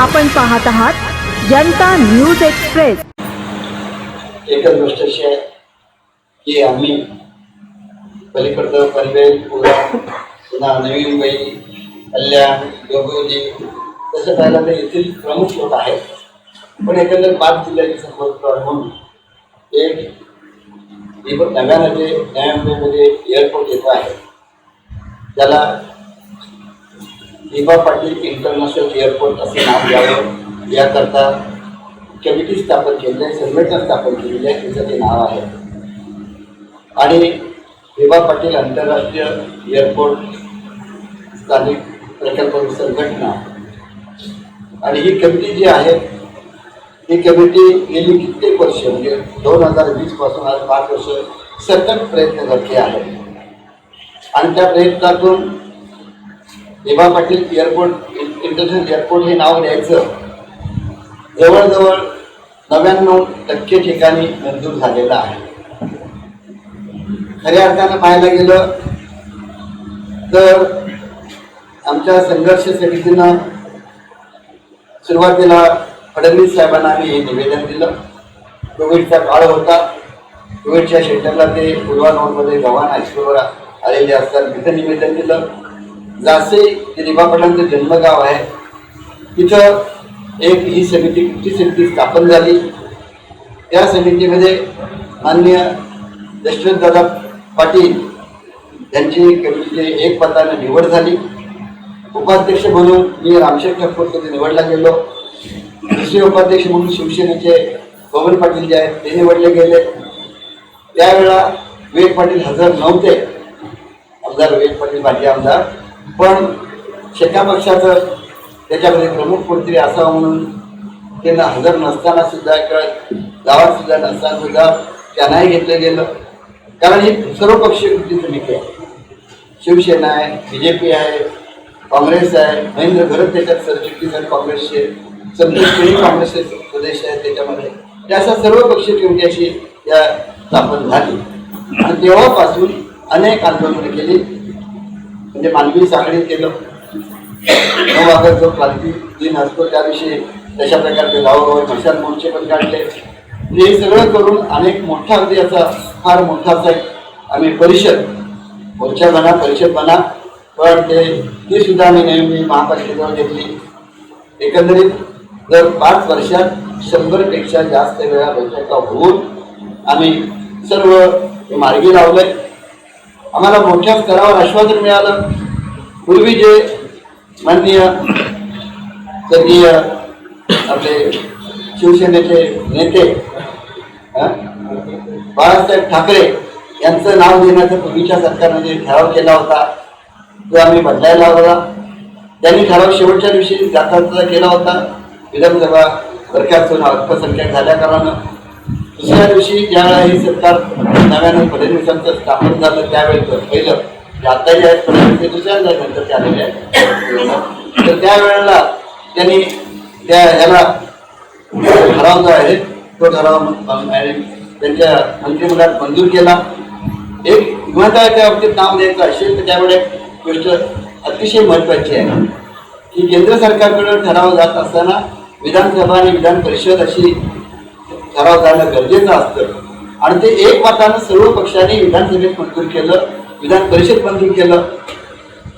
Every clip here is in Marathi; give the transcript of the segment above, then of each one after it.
आपण पाहत आहात जनता न्यूज एक्सप्रेस. एकच गोष्ट अशी आहे की आम्ही पलीकडचं पनवेल पुरा पुन्हा नवी मुंबई कल्याण डोंबिवली तसं पाहिलं तर येथील प्रमुख लोक आहेत. पण एकंदर पाच जिल्ह्याचे संपर्क म्हणून एक नव्यामध्ये नव्या मुंबईमध्ये एअरपोर्ट येतो आहे त्याला दिबा पाटील इंटरनॅशनल एअरपोर्ट असे नाव द्यावं याकरता कमिटी स्थापन केली आहे संघटना स्थापन केलेली आहे तिचं ते नाव आहे. आणि विभा पाटील आंतरराष्ट्रीय एअरपोर्ट स्थानिक प्रकल्प संघटना. आणि ही कमिटी जी आहे ही कमिटी गेली कित्येक वर्ष म्हणजे दोन हजार वीसपासून आज पाच वर्ष सतत प्रयत्न करते आहे. आणि त्या प्रयत्नातून विभा पाटील एअरपोर्ट इंटरनॅशनल एअरपोर्ट हे नाव द्यायचं. जवळजवळ नव्याण्णव टक्के ठिकाणी मंजूर झालेलं आहे. खऱ्या अर्थानं पाहायला गेलं तर आमच्या संघर्ष समितीनं सुरुवातीला फडणवीस साहेबांना आम्ही हे निवेदन दिलं. कोविडचा काळ होता. कोविडच्या शेल्टरला ते पूर्वा नोटमध्ये गव्हाण हायस्कूलवर आलेले असतात तिथं निवेदन दिलं. जासे जे रिबापटांचं जन्मगाव आहे. तिथं एक ही समिती कृती समिती स्थापन झाली. त्या समितीमध्ये मान्य दशरथदादा पाटील यांची कमिटीचे एक मतानं निवड झाली. उपाध्यक्ष म्हणून मी रामशेठ ठाकूरकडे निवडला गेलो. दुसरे उपाध्यक्ष म्हणून शिवसेनेचे पवन पाटील जे आहेत ते निवडले गेले. त्यावेळा विवेक पाटील हजर नव्हते. आमदार विवेक पाटील माजी आमदार. पण शेका पक्षाचं त्याच्यामध्ये प्रमुख कोणतरी असावं म्हणून त्यांना हजर नसताना सुद्धा किंवा गावात सुद्धा नसताना सुद्धा त्यांनाही घेतलं गेलं. कारण ही सर्व पक्षीय कृती समिती आहे शिवसेना आहे बी जे पी आहे काँग्रेस आहे महेंद्र घरत त्याच्यात सरचिटणीस आहेत काँग्रेसचे संतोषही काँग्रेसचे प्रदेश आहेत त्याच्यामध्ये. त्या अशा सर्व पक्षीय कमिटी अशी या स्थापन झाली. आणि तेव्हापासून अनेक आंदोलनं केली. म्हणजे मानवी साखळी केलं. नऊ ऑगस्ट जो क्रांती दिन असतो त्याविषयी तशा प्रकारचे गावोगावी मशाल मोर्चे पण काढले. म्हणजे हे सगळं करून अनेक मोठा अगदी असा फार मोठा असा एक आम्ही परिषद मोर्चा म्हणा परिषद बना पण ते ती सुद्धा आम्ही नेहमी महापालिकेजवळ घेतली. एकंदरीत जर पाच वर्षात शंभरपेक्षा जास्त वेळा बैठका होऊन आम्ही सर्व मार्गी लावलंय. आम्हाला मोठ्या स्तरावर आश्वासन मिळालं. पूर्वी जे माननीय स्वर्गीय आपले शिवसेनेचे नेते बाळासाहेब ठाकरे यांचं नाव देण्याचा पूर्वीच्या सरकारने जे ठराव केला होता. तो आम्ही बदलायला होता त्यांनी ठराव शेवटच्या दिवशी जाता केला होता. विधानसभा बरखास्त अल्पसंख्याक झाल्या कारणानं. दुसऱ्या दिवशी ज्यावेळेला हे सरकार नव्यानं फडणवीसांचं स्थापन झालं त्यावेळेचं पहिलं जे आत्ताही आहेत फडणवीस ते दुसऱ्यांदा नंतर ते आलेले आहेत तर त्यावेळेला त्यांनी त्या ह्याला ठराव जो आहे तो ठराव त्यांच्या मंत्रिमंडळात मंजूर केला. एक महत्त्वाच्या बाबतीत नाव द्यायचं असेल तर त्यावेळेला एक गोष्ट अतिशय महत्वाची आहे. की केंद्र सरकारकडे ठराव जात असताना विधानसभा आणि विधान परिषद अशी ठराव जाणं गरजेचं असतं. आणि ते एक मतानं सर्व पक्षांनी विधानसभेत मंजूर केलं विधान परिषद मंजूर केलं.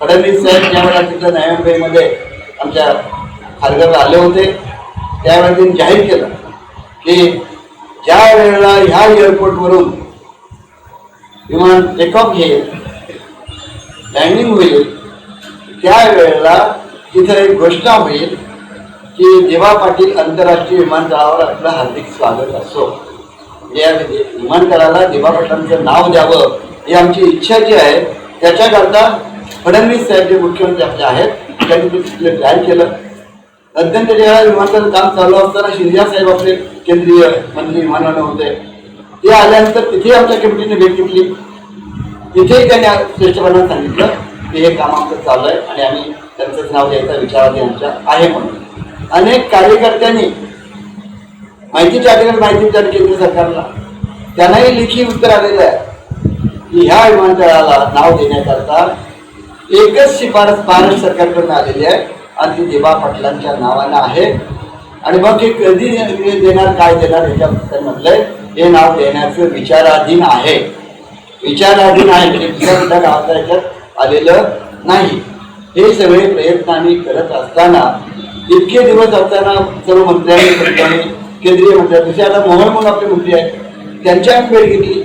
फडणवीस साहेब त्यावेळेला तिथं नवी मुंबईमध्ये आमच्या खारघरला आले होते त्यावेळेला त्यांनी जाहीर केलं की ज्या वेळेला ह्या एअरपोर्टवरून विमान टेक ऑफ घेईल लँडिंग होईल त्यावेळेला तिथं एक घोषणा होईल की देवा पाटील आंतरराष्ट्रीय विमानतळावर आपलं हार्दिक स्वागत असो म्हणजे म्हणजे या विमानतळाला देवा पाटलांचं नाव द्यावं ही आमची इच्छा जी आहे त्याच्याकरता फडणवीस साहेब जे मुख्यमंत्री आपले आहेत त्यांनी ते तिथलं केलं. अत्यंत ज्या विमानतळ काम चालू असताना शिंदे साहेब आपले केंद्रीय मंत्री विमानानं होते. ते आल्यानंतर तिथे आमच्या कमिटीने भेट घेतली. तिथेही त्यांनी श्रेष्ठपणाने सांगितलं की हे काम आमचं चालू आहे आणि आम्ही त्यांचंच नाव द्यायचा विचार आमच्या आहे म्हणून. अनेक कार्यकर्त्यांनी माहितीच्या अधिकार माहिती विचार केंद्र सरकारला. त्यांनाही लेखी उत्तर आलेलं आहे की ह्या विमानतळाला नाव देण्याकरता एकच शिफारस महाराष्ट्र सरकारकडून आलेली आहे आणि ती देवा पाटलांच्या नावानं आहे. आणि मग हे कधी देणार काय देणार याच्याबद्दल म्हटलंय हे नाव देण्याचं विचाराधीन आहे. विचाराधीन आहे म्हणजे गावता याच्यात आलेलं नाही. हे सगळे प्रयत्न आम्ही करत असताना इतके दिवस असताना सर्व मंत्र्यांनी केंद्रीय मंत्र्या जसे आता मोहन म्हणून आपले मंत्री आहेत. त्यांची भेट घेतली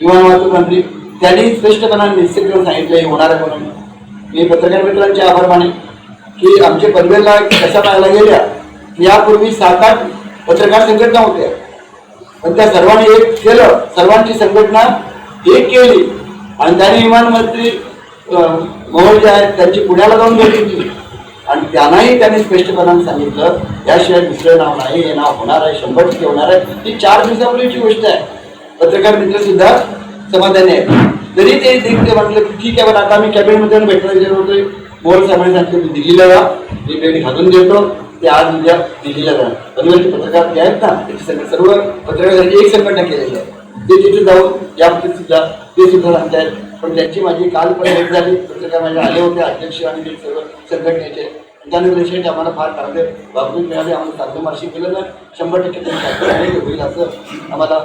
विमान वाहतूक मंत्री त्यांनी स्पष्टपणाने निश्चित करून सांगितलं हे होणार आहे म्हणून. मी पत्रकार मित्रांचे आभार माने की आमचे पनवेलला कशा पाहायला गेल्या की यापूर्वी सात आठ पत्रकार संघटना होत्या. पण त्या सर्वांनी एक केलं सर्वांची संघटना एक केली. आणि त्यांनी विमान मंत्री जे आहेत त्यांची पुण्याला जाऊन भेट घेतली. आणि त्यांनाही त्यांनी स्पष्टपणाने सांगितलं. याशिवाय दुसरं नाव नाही हे नाव होणार आहे शंभर टक्के होणार आहे. ही चार दिवसापूर्वीची गोष्ट आहे. पत्रकार मित्र सुद्धा समाधानी आहे तरी ते ते म्हटलं की ठीक आहे पण आता आम्ही कॅबिनेटमध्ये भेटायला गेलो होतो मोहन साहेबांनी सांगितलं मी दिल्लीला जा. मी भेट घालून देतो. ते आज उद्या दिल्लीला जा पनवेलचे पत्रकार जे आहेत ना त्याची सर्व पत्रकारांची एक संघटना केलेली आहे. ते तिथे जाऊन या सुद्धा ते सुद्धा सांगतायत. पण त्यांची माझी काल पण भेट झाली. पत्रकार माझे आले होते अध्यक्ष आणि ते सर्व संघटनेचे. त्यानंतर आम्हाला फार चांगले बाबतीत मिळाले आम्हाला चांगलं मार्शी केलं ना शंभर टक्के त्यांनी होईल असं आम्हाला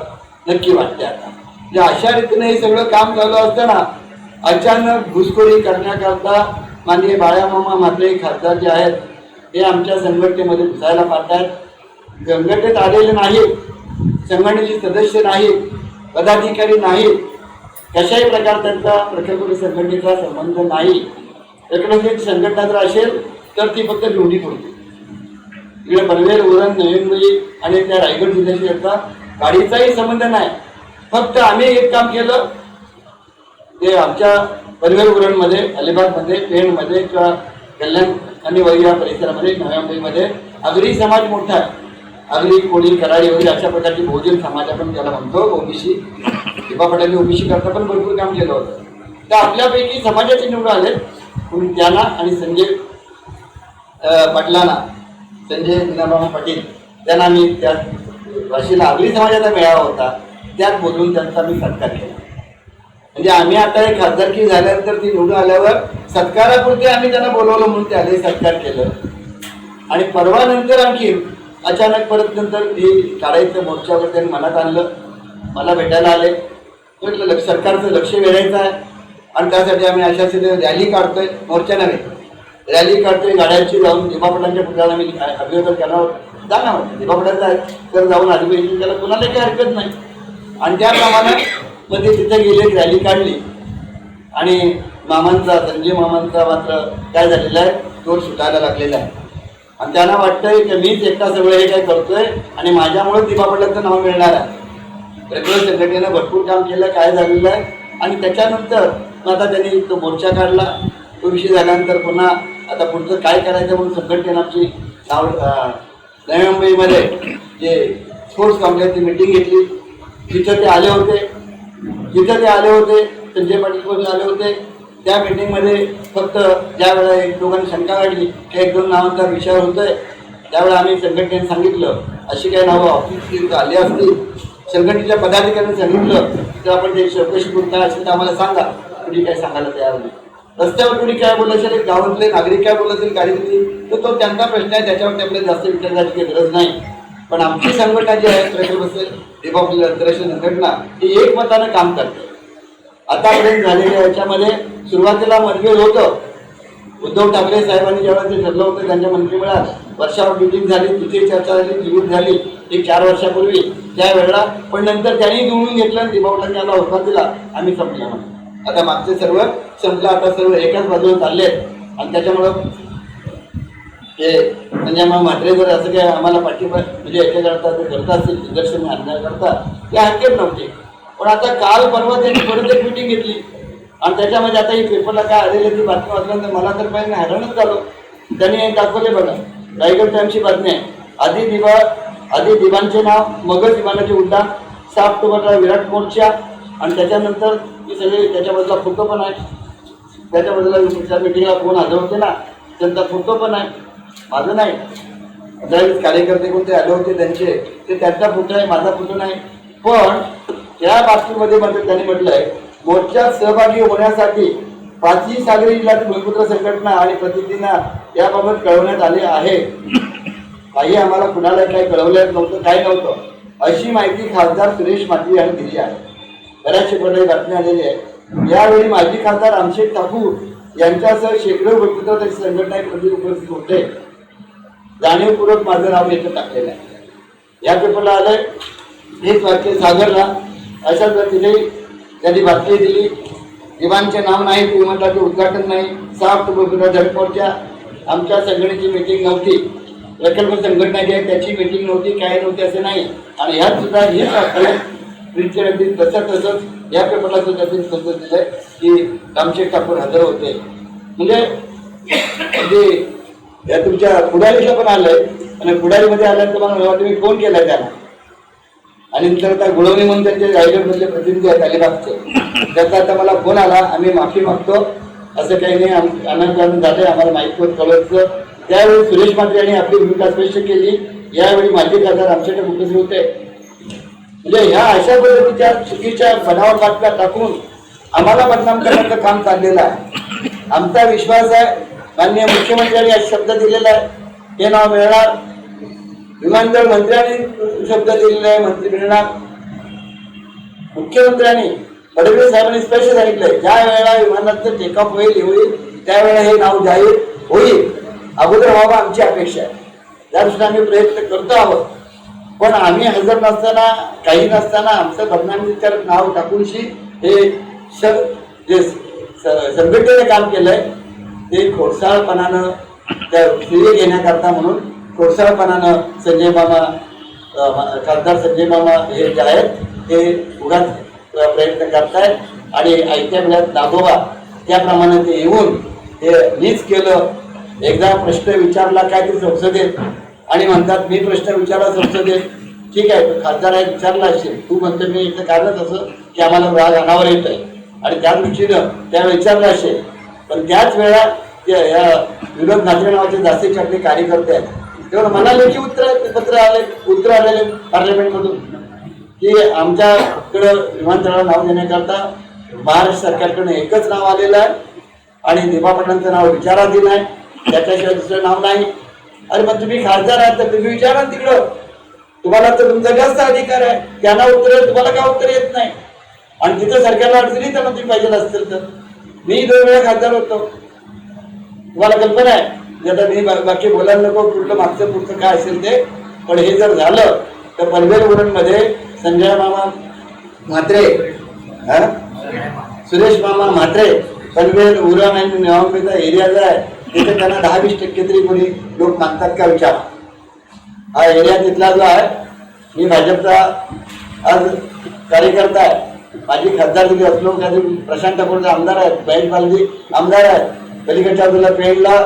नक्की वाटते आता. म्हणजे अशा रीतीने हे सगळं काम चालू असताना अचानक घुसखोरी करण्याकरता माननीय बाळामामा म्हात्रे खासदार जे आहेत. हे आमच्या संघटनेमध्ये घुसायला पाहतात संघटनेत आलेले नाहीत. संघटनेचे सदस्य नाहीत. पदाधिकारी नाहीत. कशाही प्रकार त्यांचा प्रकल्प संघटनेचा संबंध नाही. एकनाथ संघटना जर असेल तर ती फक्त निवडी पडते इकडे पनवेल उरण नवीनमुली आणि त्या रायगड जिल्ह्याशी याचा गाडीचाही संबंध नाही. फक्त आम्ही एक काम केलं. ते आमच्या पनवेल उरणमध्ये अलिबागमध्ये पेणमध्ये किंवा कल्याण आणि वगैरे परिसरामध्ये नव्या मुंबईमध्ये आगरी समाज मोठा आहे. अगदी कोळी कराडी वगैरे अशा प्रकारची बहुजन समाज आपण त्याला म्हणतो ओबीसी. दिबा पटेलने ओबीसी करता पण भरपूर काम केलं होतं. तर आपल्यापैकी समाजाचे निवडून आले. म्हणून त्यांना आणि संजय पाटलांना. संजय दिनाबाबा पाटील. त्यांना मी त्या भाषेला आगरी समाजाचा मेळावा होता. त्यात बोलून त्यांचा मी सत्कार केला. म्हणजे आम्ही आता एक खासदारकी झाल्यानंतर ती निवडून आल्यावर सत्कारापुरते आम्ही त्यांना बोलवलं म्हणून ते आले सत्कार केलं. आणि परवा नंतर आणखी अचानक परत नंतर हे काढायचं मोर्चावर त्यांनी मनात आणलं. मला भेटायला आले. म्हटलं लक्ष सरकारचं लक्ष वेधायचं आहे. आणि त्यासाठी आम्ही अशा सिद्ध रॅली काढतोय. मोर्चा नव्हे. रॅली काढतोय गाड्यांची जाऊन दिमापटांच्या पुतळ्याला मी अभिवादन करणार होता जा ना दिबापटांचा आहे. तर जाऊन अधिवेशन त्याला कुणाला काही हरकत नाही. आणि त्याप्रमाणे मग ते तिथे गेले रॅली काढली. आणि मामांचा संजय मामांचा मात्र काय झालेला आहे? तो सुटायला लागलेला आहे. आणि त्यांना वाटतंय की मीच एकटा सगळं हे काय करतोय आणि माझ्यामुळे दिबा पडल्याचं नाव मिळणार आहे. रेग्युलर संघटनेनं भरपूर काम केलं काय झालेलं आहे. आणि त्याच्यानंतर आता त्यांनी तो मोर्चा काढला. तो विषय झाल्यानंतर पुन्हा आता पुढचं काय करायचं म्हणून संघटनेनं आमची नाव नवी मुंबईमध्ये जे स्पोर्ट्स कॉम्प्लेक्सची मिटिंग घेतली. तिथं ते आले होते. जिथं ते आले होते संजय पाटील आले होते. त्या मीटिंगमध्ये फक्त ज्यावेळेला एक दोघांनी शंका काढली की एक दोन नावांचा विषयावर होतो आहे त्यावेळेला आम्ही संघटनेने सांगितलं अशी काही नावं ऑफिस आली असतील संघटनेच्या पदाधिकाऱ्यांनी सांगितलं तर आपण ते चौकशी करून काय असेल तर आम्हाला सांगा. कुणी काय सांगायला तयार नाही. रस्त्यावर कुणी काय बोललं असेल गावातले नागरिक काय बोलत असेल गाडीतली तर तो त्यांचा प्रश्न आहे त्याच्यावरती आपल्याला जास्त विचार करायची काही गरज नाही. पण आमची संघटना जी आहे प्रश्न असेल रिपब्लिक आंतरराष्ट्रीय संघटना ही एकमतानं काम करते. आतापर्यंत झालेल्या याच्यामध्ये सुरुवातीला मतभेद होतं. उद्धव ठाकरे साहेबांनी जेव्हा ते ठरलं होतं त्यांच्या मंत्रिमंडळात वर्षावर मिटिंग झाली तिथे चर्चा झाली निवड झाली एक चार वर्षापूर्वी त्यावेळेला. पण नंतर त्यांनी निवडून घेतलं आणि दिबावटांनी त्याला होता दिला आम्ही संपला. आता मागचे सर्व संपलं आता सर्व एकाच बाजूला चालले आहेत आणि त्याच्यामुळं हे म्हणजे मग म्हात्रे जर असं काय आम्हाला पाठिंबा म्हणजे याच्याकरता ते करत असतील निदर्शन आणण्याकरता ते हरकत नव्हते. पण आता काल परवा त्यांनी परत एक मिटिंग घेतली. आणि त्याच्यामध्ये आता ही पेपरला काय आलेली ती बातमी वाचल्यानंतर मला तर पहिले हैराणच झालो. त्यांनी दाखवले बघा. रायगड टाईमची बातमी आहे. आधी दिवा आधी दिवांचे नाव मगध विमानाचे उड्डाण सहा ऑक्टोबरला विराट मोर्चा आणि त्याच्यानंतर ही सगळे त्याच्याबद्दला फोटो पण आहे. त्याच्याबद्दल त्या मिटिंगला कोण हजर होते ना त्यांचा फोटो पण आहे. माझं नाही. ज्यावेळेस कार्यकर्ते कोणते आले होते त्यांचे ते त्यांचा फोटो आहे माझा फोटो नाही. पण त्या बातमीमध्ये मात्र त्यांनी म्हटलंय मोर्चात सहभागी होण्यासाठी पाचही सागरी जिल्ह्यात भूमिपुत्र संघटना आणि प्रतिनिधींना याबाबत कळवण्यात आले आहे. काही आम्हाला कुणाला काही कळवलं नव्हतं काय नव्हतं अशी माहिती खासदार सुरेश माटी यांनी दिली आहे. बऱ्याचशे प्रकारे बातमी आलेली आहे यावेळी माजी खासदार रामशेठ ठाकूर यांच्यासह शेकडो भूमिपुत्र संघटना प्रति उपस्थित होते. जाणीवपूर्वक माझं नाव येथे टाकलेलं आहे. या पेपरला आलंय. हेच वाक्य सागरला. अशा पद्धतीने त्यांनी बातमी दिली. विमानचे नाव नाही विमानतळाचे उद्घाटन नाही. सहा ऑक्टोबरला झडपडच्या आमच्या संघटनेची मीटिंग नव्हती. प्रकल्प संघटना जी आहे त्याची मीटिंग नव्हती काय नव्हती असं नाही. आणि ह्यात सुद्धा हेच वाक्य प्रिंटेड अगदी तसं तसंच या पेपरला सुद्धा त्यांनी समजून दिलं की रामशेठ ठाकूर हजर होते. म्हणजे जे या तुमच्या पुढारीला पण आलं आहे आणि पुढारीमध्ये आल्यानंतर मला वाटतं मी फोन केला त्यांना. आणि नंतर आता गुळवणी म्हणून त्यांचे रायगडमधले प्रतिनिधी आहेत अलिबागचे. त्याचा आता मला फोन आला आम्ही माफी मागतो. असं काही नाही आम- अनाकारण झालंय आम्हाला माहीत होत कळवतं त्यावेळी सुरेश मात्रे यांनी आपली भूमिका स्पष्ट केली. यावेळी माजी खासदार आमच्याकडे उपस्थित होते. म्हणजे ह्या अशा पद्धतीच्या चुकीच्या बनावट बातम्या टाकून आम्हाला बदनाम करण्याचं काम चाललेलं आहे. आमचा विश्वास आहे माननीय मुख्यमंत्र्यांनी आज शब्द दिलेला आहे हे नाव मिळणार. विमानतळ मंत्र्यांनी शब्द दिलेला आहे मंत्री मिळणार मुख्यमंत्र्यांनी फडणवीस साहेबांनी स्पष्ट सांगितलंय ज्या वेळेला विमानाचं टेकअप होईल होईल त्यावेळेला हे नाव जाहीर होईल. अगोदर व्हावं आमची अपेक्षा आहे. त्यानुसार आम्ही प्रयत्न करतो आहोत पण आम्ही हजर नसताना काही नसताना आमचं बदनामीकर नाव टाकूनशी हे स- जे संघटनेने काम केलंय ते खोडसाळपणानं त्या श्रेय घेण्याकरता म्हणून खोडसाळपणानं संजय मामा खासदार संजय मामा हे जे आहेत ते उगाच प्रयत्न करतायत. आणि आयत्या वेळात दाबोबा त्याप्रमाणे ते येऊन ते मीच केलं. एकदा प्रश्न विचारला काय ते संसदेत? आणि म्हणतात मी प्रश्न विचारला संसदेत. ठीक आहे तो खासदार आहे विचारला असेल. तू म्हणतो मी इथं कारणच असं की आम्हाला राग अनावर येत आहे आणि त्या दृष्टीनं त्या विचारलं असेल. पण त्याच वेळा या विनोद नात्रे नावाचे जास्तीचे आपले कार्यकर्ते आहेत. तेव्हा मला लेखी उत्तर पत्र आले उत्तर आलेले पार्लमेंटमधून की आमच्याकडं विमानतळाला नाव देण्याकरता महाराष्ट्र सरकारकडनं एकच नाव आलेलं आहे आणि दिपा नाव विचाराधीन आहे. त्याच्याशिवाय दुसरं नाव नाही. अरे मग तुम्ही खासदार आहात तर तुम्ही विचारा तिकडं. तुम्हाला तर तुमचा जास्त अधिकार आहे. त्यांना उत्तर तुम्हाला का उत्तर येत नाही. आणि तिथं सरकारला अडचणी त्यांना तुम्ही पाहिजे असतील तर. मी दोन वेळा खासदार होतो. तुम्हाला कल्पना आहे. म्हणजे आता मी बाकी बोलायला नको कुठलं मागचं पुढचं काय असेल ते पण हे जर झालं तर पनवेल मध्ये संजय मामा म्हात्रे हा? सुरेश मामा म्हात्रे पनवेल उरण आणि नवाबेचा एरिया जो आहे. तिथे त्यांना दहा वीस टक्के तरी कोणी लोक मागतात का विचार. हा एरिया तिथला जो आहे मी भाजपचा आज कार्यकर्ता आहे. माझी खासदार तिथे असलो काही प्रशांत ठाकूरचा आमदार आहे बहीण पालजी आमदार आहे पलीकडच्या बाजूला पेंडला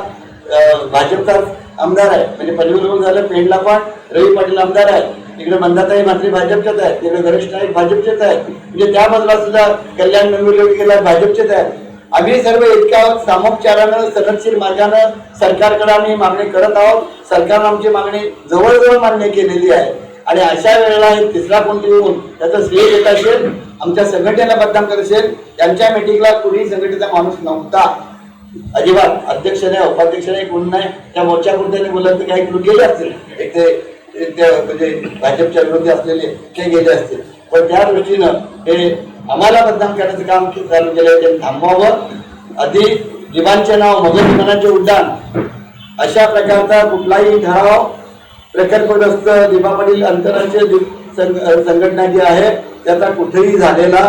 भाजपचा भाजपचाच आमदार आहे. म्हणजे पलीकडून झालं पेंडला पण रवी पाटील आमदार आहे तिकडे मंदाताई मात्री भाजपच्याच आहेत. तिकडे गणेश नाईक भाजपचेच आहेत. म्हणजे त्या बाजूला सुद्धा कल्याण डोंबिवली गेला भाजपचेच आहेत. आम्ही सर्व इतक्या सामोपचारानं सनदशीर मार्गानं सरकारकडे आम्ही मागणी करत आहोत. सरकारनं आमची मागणी जवळजवळ मान्य केलेली आहे. आणि अशा वेळेला एक तिसरा कोणती येऊन त्याचं श्रेय घेत असेल आमच्या संघटनेला बदनाम करत असेल त्यांच्या मिटिंगला कुणी संघटनेचा माणूस नव्हता. अजिबात अध्यक्ष नाही उपाध्यक्ष नाही कोण नाही. त्या मोर्चा कुठे मुलांचे काही लोक गेले असतील. एक ते एक ते म्हणजे भाजपच्या विरोधी असलेले ते गेले असतील. पण त्या दृष्टीनं हे आम्हाला बदनाम करण्याचं काम चालू केलं आहे ते थांबवावं. अधिक जीवांचे नाव मगर विमानाचे उड्डाण अशा प्रकारचा कुठलाही ठराव प्रकल्पग्रस्त दिबा आंतरराष्ट्रीय संघटना जी आहे त्याचा कुठेही झालेला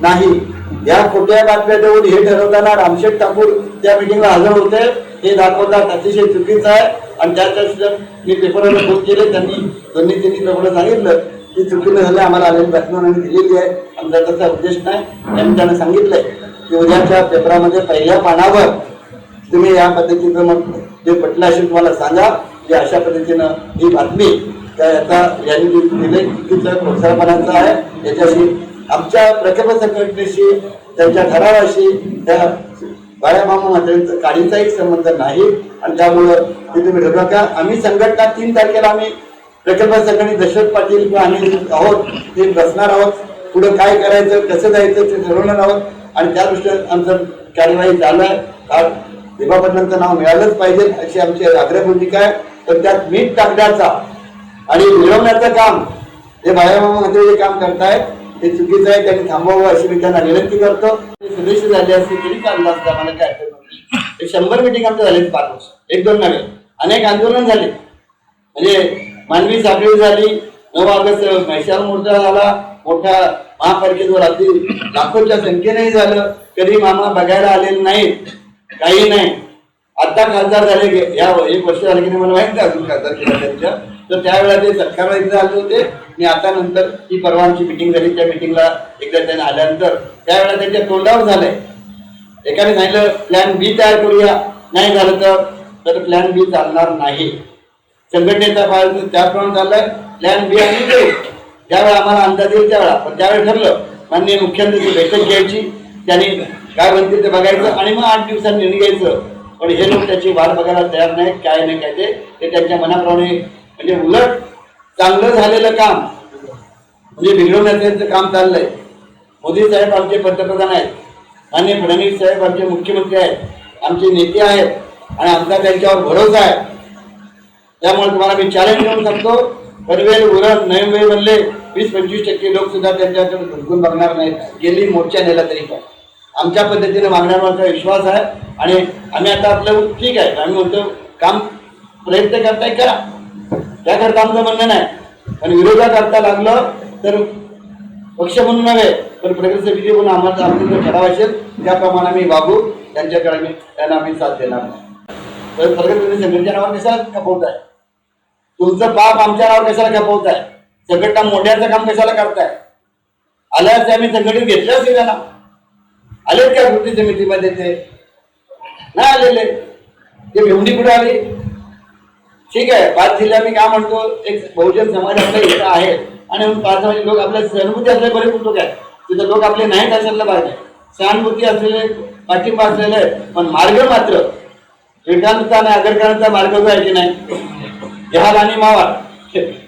नाही. या खोट्या बातम्या देऊन हे ठरवताना रामशेठ ठाकूर त्या मिटिंगला हजर होते. हे दाखवतात अतिशय चुकीचं आहे. आणि त्याच्या मी पेपरवर फोन केले त्यांनी दोन्ही त्यांनी पेपरला सांगितलं की चुकीनं झालं आम्हाला आलेली बातमी दिलेली आहे. आमचा त्याचा उद्देश नाही. त्यांनी त्यांना सांगितलंय की उद्याच्या पेपरामध्ये पहिल्या पानावर तुम्ही या पद्धतीचं मग जे पटलं असेल तुम्हाला सांगा. की अशा पद्धतीनं ही बातमी त्या याचा यांनी दिले चुकीचं प्रोत्साहनाचं आहे. याच्याशी आमच्या प्रकल्प संघटनेशी त्यांच्या ठरावाशी त्या बाळामामा मंत्र्यांचा एक संबंध नाही. आणि त्यामुळं ते तुम्ही ठरू नका आम्ही संघटना तीन तारखेला आम्ही प्रकल्प संघटने दशरथ पाटील किंवा आम्ही आहोत ते बसणार आहोत. पुढं काय करायचं कसं जायचं ते ठरवणार आहोत. आणि त्या दृष्टीने आमचं कार्यवाही चालू आहे. काल विभापटनांचं नाव मिळालंच पाहिजे अशी आमची आग्रहभूमिका आहे पण त्यात मीठ टाकण्याचा आणि मिळवण्याचं काम हे बाळामामा मंत्री जे काम करतायत. ते चुकीचं आहे त्यांनी थांबवावं अशी मी त्यांना विनंती करतो. सदस्य झाले असते तरी चाललं असतं आम्हाला काय अडचण एक शंभर मिटिंग आमच्या झाले पाच वर्ष. एक दोन नव्हे. अनेक आंदोलन झाले. म्हणजे मानवी साखळी झाली नऊ ऑगस्ट म्हैसाळ मोर्चा झाला मोठा महापालिकेवर अगदी लाखोच्या संख्येनेही झालं. कधी मामा बघायला आलेले नाहीत. काही नाही. आता खासदार झाले गे- या एक वर्ष झाले की नाही मला माहीत नाही अजून खासदार केला त्यांच्या. तर त्यावेळेला ते सत्कारला एकदा आले होते. आणि आता नंतर ही परवानची मिटिंग झाली. त्या मिटिंगला एकदा त्यांनी आल्यानंतर त्यावेळेला त्यांच्या तोंडावर झालंय एकाने सांगितलं प्लॅन बी तयार करूया. नाही झालं तर तर प्लॅन बी चालणार नाही. संघटनेचा फाळ त्याप्रमाणे चाललाय. प्लॅन बी आणि करू आम्हाला अंदाज येईल त्यावेळा पण त्यावेळी ठरलं माननीय मुख्यमंत्र्यांची बैठक घ्यायची. त्यांनी काय म्हणतील ते बघायचं आणि मग आठ दिवसांनी निर्णय घ्यायचं. पण हे लोक त्याची वाट बघायला तयार नाहीत. काय नाही काय ते त्यांच्या मनाप्रमाणे म्हणजे उलट चांगलं झालेलं काम म्हणजे बिघडवण्याचं काम चाललंय. मोदी साहेब आमचे पंतप्रधान आहेत आणि फडणवीस साहेब आमचे मुख्यमंत्री आहेत आमचे नेते आहेत आणि आमचा त्यांच्यावर भरोसा आहे. त्यामुळे तुम्हाला मी चॅलेंज देऊन सांगतो पनवेल उरण नवी मुंबई बनले वीस पंचवीस टक्के लोक सुद्धा त्यांच्याकडे झुकून बघणार नाहीत. गेली मोर्चा नेला तरी पण. आमच्या पद्धतीने मागण्यावरचा विश्वास आहे. आणि आम्ही आता आपलं ठीक आहे. आम्ही म्हणतो काम प्रयत्न करताय करा. त्याकरता आमचं म्हणणं नाही. पण विरोधा करता लागलं तर पक्ष म्हणून नव्हे पण प्रगत म्हणून आम्हाला आमचं जर ठराव असेल त्याप्रमाणे आम्ही वागू. त्यांच्याकडे आम्ही त्यांना आम्ही साथ देणार नाही. तर प्रगत संघटनेच्या नावावर कशाला खपवत आहे तुमचं पाप आमच्या नावावर कशाला खपवताय? संघटना मोठ्याचं काम कशाला करताय? आल्यास आम्ही संघटित घेतलं असेल ना आलेत का कृती समितीमध्ये ते. नाही आलेले. ते भेवणी कुठे आली? ठीक आहे पाच जिल्ह्या मी काय म्हणतो एक बहुजन समाज आपल्या इथं आहे. आणि पाच लोक आपल्या सहानुभूती असलेले बरेच लोक आहेत. तिथं लोक आपले नाहीत असायला पाहिजे सहानुभूती असलेले पाठिंबा असलेले पण मार्ग मात्र रिटर्नचा आणि आगरकरांचा मार्ग जो आहे की नाही? जहाल आणि मावा.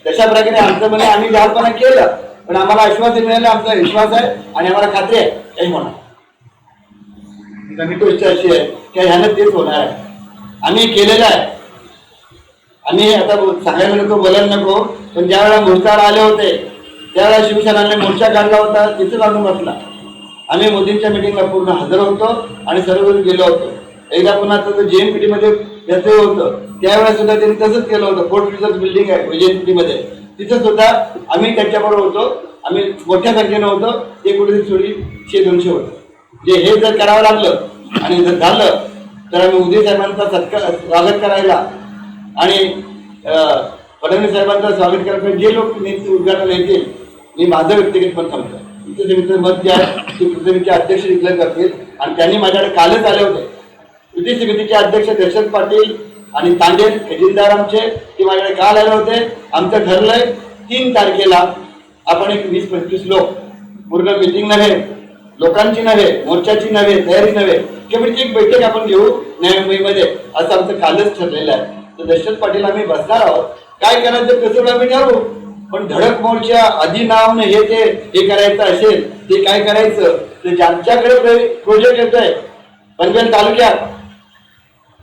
तशा प्रकारे आमचं म्हणजे आम्ही जहालपणा केलं पण आम्हाला आश्वासन मिळालं आमचा विश्वास आहे आणि आम्हाला खात्री आहे काही म्हणा गोष्ट अशी आहे की ह्यानं तेच होणार आहे. आम्ही केलेलं आहे. आम्ही आता सांगायला नको बोलायला नको पण ज्या वेळेला आले होते त्यावेळेला शिवसेनाने मोर्चा काढला होता तिथेच आणून बसला. आम्ही मोदींच्या मिटिंगला पूर्ण हजर होतो आणि सर्व गेलो होतो. एकदा पुन्हा जे एम पी टीमध्ये त्याचं होतं. त्यावेळेला सुद्धा त्यांनी तसंच केलं होतं. फोर्ट रिझर्व बिल्डिंग आहे जेएनपीटी मध्ये. तिथं सुद्धा आम्ही त्यांच्याबरोबर होतो. आम्ही मोठ्या संख्येनं होतो. ते कुठेतरी थोडी शे दोनशे होतं. जे हे जर करावं लागलं आणि जर झालं तर आम्ही उदय साहेबांचा सत्कार स्वागत करायला आणि फडणवीस साहेबांचं स्वागत करायला जे लोक नेते उद्घाटन येतील मी माझं व्यक्तिगत पण सांगतो. कृती समितीचं मत जे आहे ते समितीचे अध्यक्ष डिक्लेअर करतील आणि त्यांनी माझ्याकडे कालच आले होते. कृती समितीचे अध्यक्ष दर्शन पाटील आणि तांडेल खजिनदार आमचे ते माझ्याकडे काल आले होते. आमचं ठरलंय तीन तारखेला आपण एक वीस पंचवीस लोक पूर्ण मिटिंग नव्हे लोकांची नव्हे मोर्चाची नव्हे तयारी नव्हे कमीची एक बैठक आपण घेऊ नवी मुंबईमध्ये असं आमचं कालच ठरलेलं आहे. तर दशरथ पाटील आम्ही बसणार आहोत. काय करायचं कसं आम्ही ठरवू. पण धडक मोर्चा आधी नाव न हे ते हे करायचं असेल ते काय करायचं? ते ज्यांच्याकडे प्रोजेक्ट येतोय पनवेल तालुक्यात.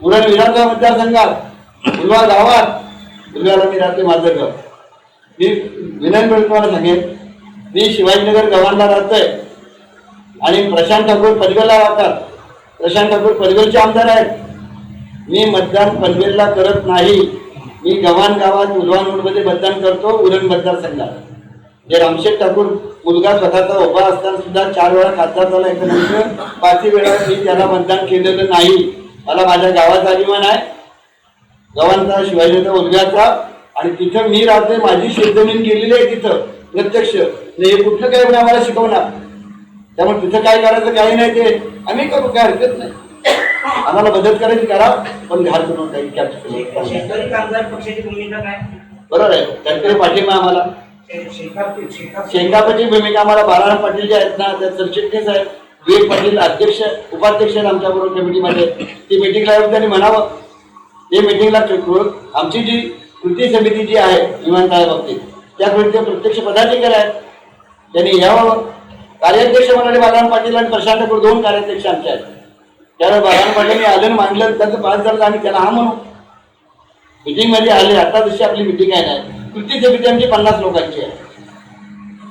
उरण विधानसभा मतदारसंघात उलवा गावात. उलव्याला मी राहते माझं घर. मी विनंती तुम्हाला सांगेन मी शिवाजीनगर गव्हाणला राहतोय. आणि प्रशांत ठाकूर पनवेलला राहतात. प्रशांत ठाकूर पनवेलचे आमदार आहेत. मी मतदान पनवेलला करत नाही. मी गव्हाण गावात उलवानमध्ये मतदान करतो उरण मतदारसंघात जे रामशेठ ठाकूर मुलगा स्वतःचा उभा असताना सुद्धा चार वेळा खासदार झाला एकत्र पाचही वेळा मी त्याला मतदान केलेलं नाही. मला माझ्या गावाचा अभिमान आहे. गव्हाणचा शिवाजीचा उलग्याचा आणि तिथं मी राहते माझी शेतजमीन गेलेली आहे तिथं. प्रत्यक्ष. म्हणजे हे कुठलं काय आम्हाला शिकवणार. त्यामुळे तिथं काय करायचं काही नाही ते. आम्ही करू काय हरकत नाही. आम्हाला मदत करायची करा पण घाल करून काही शेतकरी कामगार पक्षाची भूमिका काय? बरोबर आहे. त्यांच्याकडे पाठिंबा आम्हाला. शेंगापची भूमिका आम्हाला बाळाराम पाटील जे आहेत ना त्या सरचिटणीस आहेत. विवेक पाटील अध्यक्ष उपाध्यक्ष आहेत आमच्या बरोबर कमिटीमध्ये. ती मिटिंगला येऊन त्यांनी म्हणावं. ते मिटिंगला आमची जी कृती समिती जी आहे विमानतळा बाबतीत त्या कृती प्रत्यक्ष पदाधिकारी आहेत. त्यांनी यावं कार्याध्यक्ष म्हणाले बाळाराम पाटील आणि प्रशांत दोन कार्याध्यक्ष आमचे आहेत. त्याला बाबा म्हटलं मी आलं मांडलं त्याचं पाच झालं आम्ही त्याला हा म्हणू मिटिंगमध्ये आले. आता जशी आपली मिटिंग आहे ना. कृती समिती आमची पन्नास लोकांची आहे.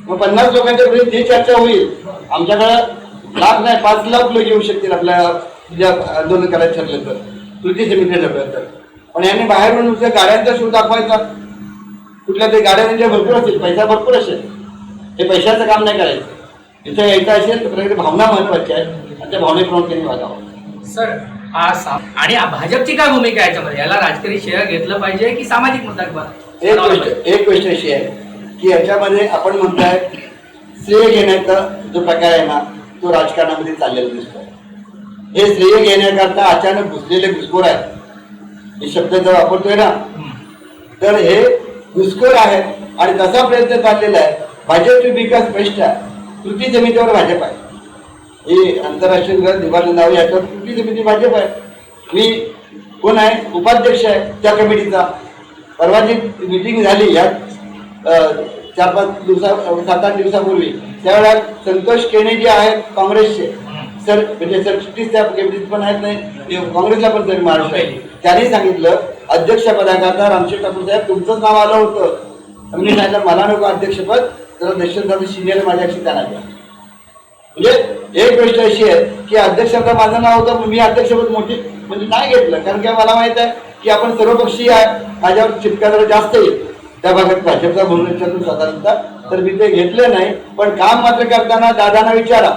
मग पन्नास लोकांच्या पुढे जी चर्चा होईल. आमच्याकडं लाख नाही पाच लाख लोक येऊ शकतील आपल्या ज्या आंदोलन करायचं ठरलं तर. कृती समिती ठरलं तर. पण यांनी बाहेरून नुसत्या गाड्यांचा शोध दाखवायचा. कुठल्या तरी गाड्या म्हणजे भरपूर असतील. पैसा भरपूर असेल. हे पैशाचं काम नाही करायचं. इथं यायचं असेल तर भावना महत्वाची आहे. आणि त्या भावनेप्रमाणे त्यांनी वागावं. सर हा सा- आणि भाजपची काय भूमिका आहे याच्यामध्ये? याला राजकीय श्रेय घेतलं पाहिजे की सामाजिक मुद्दा एक गोष्ट? एक गोष्ट अशी आहे की याच्यामध्ये आपण म्हणताय श्रेय घेण्याचा जो प्रकार आहे ना तो राजकारणामध्ये चाललेला दिसतोय. हे श्रेय घेण्याकरता अचानक घुसलेले घुसखोर आहेत. हे शब्द जर वापरतोय ना? तर हे घुसखोर आहे आणि तसा प्रयत्न चाललेला आहे. भाजपची भूमिका स्पष्ट आहे. कृती समितीवर भाजप आहे. ही आंतरराष्ट्रीय ग्रह निवारण नाव याच्यावर कुठली समिती भाजप आहे? मी कोण आहे? उपाध्यक्ष आहे त्या कमिटीचा. परवा जी मिटिंग झाली या चार पाच दिवसा सात आठ दिवसापूर्वी त्यावेळेला संतोष केणे जे आहेत काँग्रेसचे. सर म्हणजे सरचिटणीस त्या कमिटीत पण आहेत नाही. काँग्रेसला पण तरी माणूस आहे. त्यांनी सांगितलं अध्यक्षपदाकरता रामशेठ ठाकूर साहेब तुमचंच नाव आलं होतं. मी सांगितलं मला नको अध्यक्षपद. तर दशरथ सिनियर माझ्याशी त्यांना म्हणजे एक गोष्ट अशी आहे की अध्यक्षपद माझं नाव होतं मी अध्यक्षपद मोठी म्हणजे नाही घेतलं. कारण की मला माहीत आहे की आपण सर्वपक्षीय आहे. माझ्यावर चिटका जरा जास्त येईल. त्या भागात भाजपचा म्हणून याच्यातून साधारणतः. तर मी ते घेतले नाही. पण काम मात्र करताना दादांना विचारा.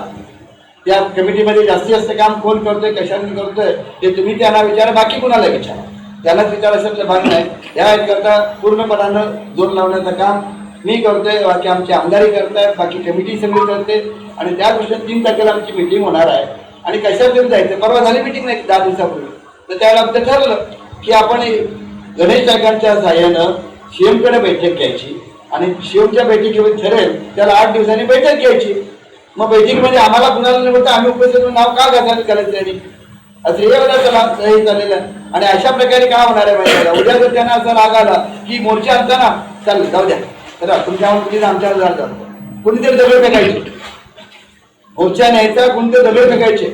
त्या कमिटीमध्ये जास्तीत जास्त काम कोण करतोय कशाने करतोय ते तुम्ही त्यांना विचारा. बाकी कुणाला विचारा? त्यालाच विचारायचं भाग नाही. त्याकरता पूर्णपणानं जोर लावण्याचं काम मी करतोय बाकी आमची आमदारी करतायत बाकी कमिटी सगळी करते. आणि त्या दृष्टीने तीन तारखेला आमची मिटिंग होणार आहे. आणि कशावर घेऊन जायचं? परवा झाली मिटिंग नाही दहा दिवसापूर्वी. तर त्यावेळेला आमचं ठरलं की आपण गणेश नायकांच्या सहाय्यानं सीएमकडे बैठक घ्यायची. आणि सीएमच्या बैठकीवर ठरेल त्याला आठ दिवसांनी बैठक घ्यायची. मग बैठकीमध्ये म्हणजे आम्हाला कुणाला नाही आम्ही उपस्थित नाव का घासायला करायचं त्यांनी असं हे बघा चला हे चाललेलं. आणि अशा प्रकारे काय होणार आहे माहिती उद्या जर त्यांना असा राग आला की मोर्चा आणताना चालेल जाऊ द्या. तर तुमच्या कुणी आमच्यावर जाणार जातो कुणीतरी दगड फेकायचे. मोर्चा न्यायचा कोणते दगड फेकायचे.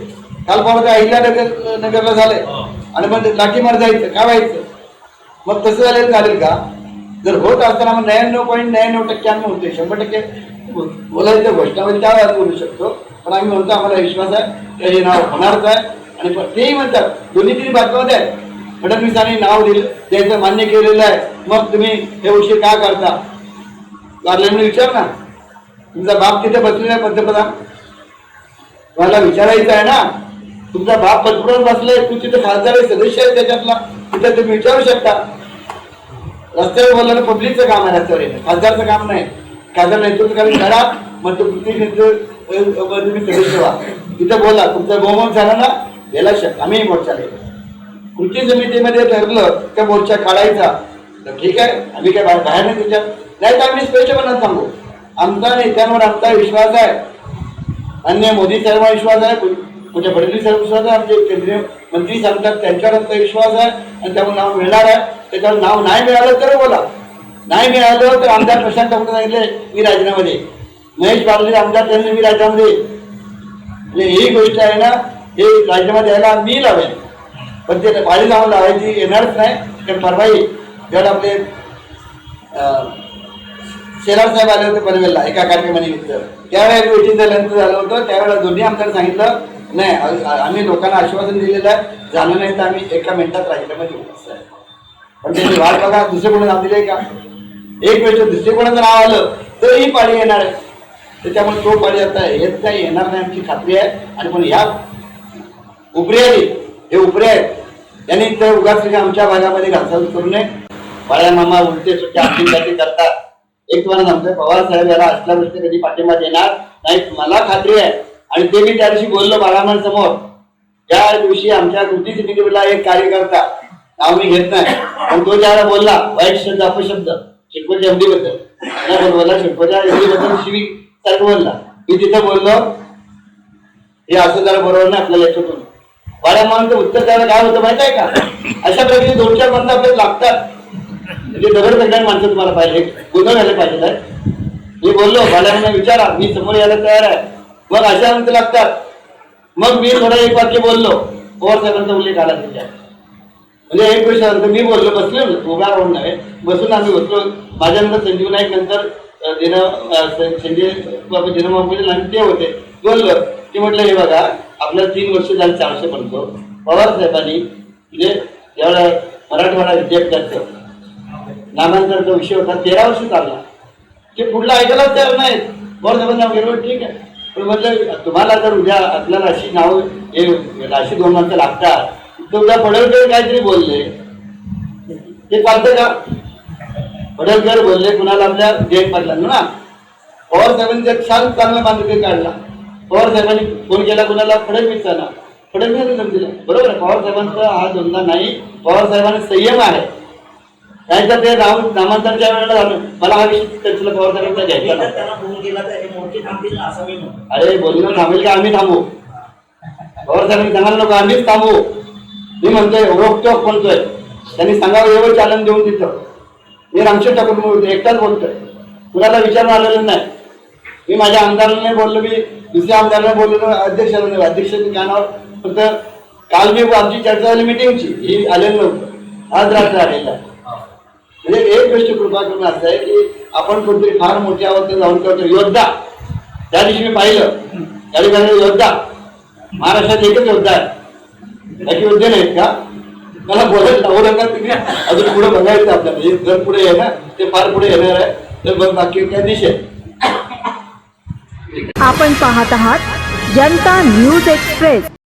काल परवा त्या अहिल्यानगर नगरला झालंय. आणि मग लाठी मार जायचं काय व्हायचं? मग तसं झालेलं चालेल का? जर होत असताना मग नव्याण्णव पॉईंट नव्याण्णव टक्क्यांना होते शंभर टक्के बोलायचं घोषणामध्ये त्या वेळात बोलू शकतो. पण आम्ही म्हणतो आम्हाला विश्वास आहे हे नाव होणारच आहे. आणि पण तेही म्हणतात दोन्ही तिन्ही बातम्यामध्ये आहे फडणवीसांनी नाव दिलं द्यायचं मान्य केलेलं आहे. मग तुम्ही हे उशीर का करता? पार्लमेंट विचार ना. तुमचा बाप तिथे बसलेला आहे पंतप्रधान. मला विचारायचं आहे ना. तुमचा बाप पंतप्रधान बसलाय तू तिथे खासदार आहे सदस्य आहे त्याच्यातला. तिथे तुम्ही विचारू शकता. रस्त्यावर बोलणं पब्लिकचं काम आहे रस्त्यावर येणं. खासदारचं काम नाही. खासदार नेतृत्व करून करा मग तो तुम्ही सदस्य व्हा. तिथं बोला तुमचा बहुमत झाला ना याला शक आम्ही मोर्चा कृती समितीमध्ये ठरलं त्या मोर्चा काढायचा. तर ठीक आहे आम्ही काय बाहेर नाही त्याच्यात नाही तर आम्ही स्पष्टपणे सांगू आमचा नेत्यांवर आमचा विश्वास आहे. अन्य मोदी साहेबांवर विश्वास आहे म्हणजे फडणवीस साहेब विश्वास आहे आमचे केंद्रीय मंत्री सांगतात त्यांच्यावर आमचा विश्वास आहे आणि त्यामुळे नाव मिळणार आहे. त्याच्यावर नाव नाही मिळालं तर बोला. नाही मिळालं तर आमदार प्रशांत ठाकूर सांगितले मी राजीनामा दे महेश बागले आमदार त्यांनी मी राजीनामा दे म्हणजे ही गोष्ट आहे ना हे राजीनामा द्यायला मी लावेन. पण ते माझी नाव लावायची येणारच नाही. कारण परवाही जर आपले शेराव साहेब आले होते पनवेलला एका कार्यक्रमानिमित्त त्यावेळेला मिटिंग झाल्यानंतर झालं होतं. त्यावेळेला दोन्ही आमदार सांगितलं नाही आम्ही लोकांना आश्वासन दिलेलं आहे झालं नाही तर आम्ही एका मिनिटात राजीनामा म्हणजे आहे. पण त्याची वाट बघा दुसरे कोणी नाव दिले का? एक गोष्ट दुसरे कोणाचं नाव आलं तर ही येणार आहे. त्याच्यामुळे तो पाणी आता येत काही येणार नाही आमची खात्री आहे. आणि पण ह्या उपरी हे उपरे आहेत. यांनी तर उगाच आमच्या भागामध्ये घालचाल करू नये. बाळ्या मामा उलटे सुट्टे आमची करतात. एक तुम्हाला सांगतोय पवार साहेब याला असल्या गोष्टी कधी पाठिंबा देणार नाही मला खात्री आहे. आणि ते मी त्या दिवशी बोललो बाळामांसमोर. त्या दिवशी आमच्या कृती समितीला एक कार्यकर्ता नाव मी घेत नाही पण तो ज्याला बोलला वाईट शब्द अपशब्द शिल्पच्या एमडी बद्दल नाही बोलला शिल्पच्या एमडी बद्दल शिवी सारखं बोलला. मी तिथं बोललो हे असं जरा बरोबर नाही आपल्या याच्यातून. वाड्या माणूस उत्तर द्यायला काय होतं माहीत आहे का? अशा प्रकारे दोन चार माणसं आपल्याला लागतात. म्हणजे दगड फेकणारी माणसं तुम्हाला पाहिजे. गोंधळ झाले पाहिजे मी बोललो भाड्याने विचारा मी समोर यायला तयार आहे. मग अशा माणसं लागतात. मग मी थोडा एक वाक्य बोललो. पवार साहेबांचा उल्लेख आला त्याच्यात म्हणजे एक गोष्ट मी बोललो बसलो उभा राहून नव्हे. बसून आम्ही बसलो माझ्यानंतर संजीव नाईक नंतर दिन संजय बाबा दिनबाबू आणि ते होते. बोललो ते म्हटलं हे बघा आपल्याला तीन वर्ष झाली चारशे म्हणतो पवार साहेबांनी म्हणजे जेवढा मराठवाडा विद्यापीठाचं नामांतरचा विषय होता तेरा वर्ष चालला. ते पुढलं ऐकायलाच तयार नाहीत पवार नाव गेलो ठीक आहे. पण म्हटलं तुम्हाला जर उद्या आपल्याला अशी नाव हे राशी दोन माणसं लागतात तर उद्या पडळकर काहीतरी बोलले. ते चालतं का? पडळकर बोलले कुणाला आपल्या जयंत पाटलांना ना पवार साहेबांनी एक छान चांगला मार्ग काढला. पवार साहेबांनी फोन केला कुणाला? फडणवीसांना फडणवीसांना दिला बरोबर आहे पवार साहेबांचा हा धंदा नाही. पवार साहेबांना संयम आहे. त्यांचं ते नाव नामांतरच्या वेळेला झालं मला हा विषय त्याच्याला पवार साहेबांचा घ्यायचा. त्यांना फोन केला तर हे मोर्चे थांबतील ना असं मी म्हणतो. अरे बोलणं थांबेल का? आम्ही थांबू. पवार साहेबांनी सांगायला नको आम्हीच थांबू. मी म्हणतोय रोखटोक म्हणतोय त्यांनी सांगावं एवढं चालन देऊन तिथं. मी रामशेठ ठाकूर बोलतोय एकटाच बोलतोय. कुणाला विचारून आलेलं नाही. मी माझ्या आमदारांना बोललो मी दुसऱ्या आमदारांना बोललो अध्यक्षाला नाही अध्यक्षाच्या कानावर फक्त काल मी आमची चर्चा झाली मिटिंगची ही आलेलं नव्हतं. आज रात्र आलेलं आहे. म्हणजे एक गोष्ट कृपा करून असं आहे की आपण कोणतरी फार मोठ्या अवस्थेत जाऊन करतो योद्धा त्या दिवशी मी पाहिलं. त्या ठिकाणी योद्धा महाराष्ट्रात एकच योद्धा आहे. बाकी योद्धे नाहीत का? मला बोलत जाऊ नका तुम्ही. अजून पुढे बघायचं आपल्याला. एक जर पुढे येणार ते फार पुढे येणार आहे. तर बघ बाकी त्या दिशे आपण पाहत आहात जनता न्यूज एक्सप्रेस.